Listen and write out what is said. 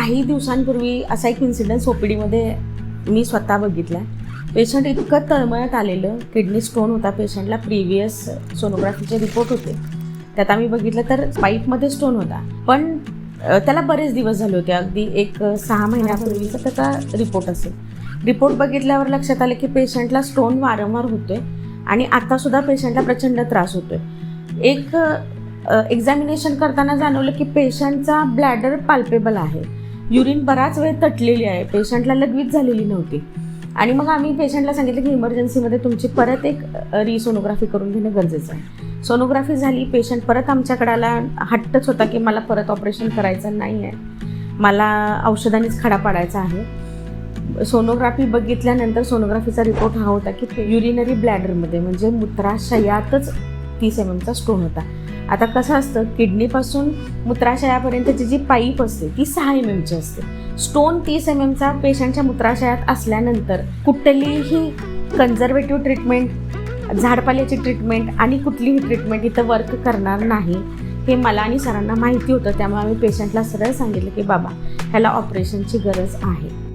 काही दिवसांपूर्वी असा एक इन्सिडन्स ओपीडीमध्ये मी स्वतः बघितला पेशंट इतकं तळमळत आलेलं किडनी स्टोन होता पेशंटला प्रिव्हियस सोनोग्राफीचे रिपोर्ट होते. त्यात आम्ही बघितलं तर पाईपमध्ये स्टोन होता. पण त्याला बरेच दिवस झाले होते. अगदी एक सहा महिन्यापूर्वीचा त्याचा रिपोर्ट असेल. रिपोर्ट बघितल्यावर लक्षात आलं की पेशंटला स्टोन वारंवार होतोय आणि आत्तासुद्धा पेशंटला प्रचंड त्रास होतोय. एक एक्झामिनेशन करताना जाणवलं की पेशंटचा ब्लॅडर पाल्पेबल आहे. युरिन बराच वेळ तटलेली आहे. पेशंटला लगवीच झालेली नव्हती. आणि मग आम्ही पेशंटला सांगितलं की इमर्जन्सीमध्ये तुमची परत एक रिसोनोग्राफी करून घेणं गरजेचं आहे. सोनोग्राफी झाली पेशंट परत आमच्याकडे आला हट्टच होता की मला परत ऑपरेशन करायचं नाही आहे मला औषधानेच खडा पाडायचा आहे. सोनोग्राफी बघितल्यानंतर सोनोग्राफीचा रिपोर्ट हा होता की युरिनरी ब्लॅडरमध्ये म्हणजे मूत्राशयातच तीस एम एमचा स्टोन होता. आता कसं असतं किडनीपासून मूत्राशयापर्यंतची जी पाईप असते ती सहा एम एमची असते. स्टोन तीस एम एमचा पेशंटच्या मूत्राशयात असल्यानंतर कुठलीही कन्झर्वेटिव्ह ट्रीटमेंट झाडपाल्याची ट्रीटमेंट आणि कुठलीही ट्रीटमेंट इथं वर्क करणार नाही हे मला आणि सरांना माहिती होतं. त्यामुळे आम्ही पेशंटला सरळ सांगितलं की बाबा ह्याला ऑपरेशनची गरज आहे.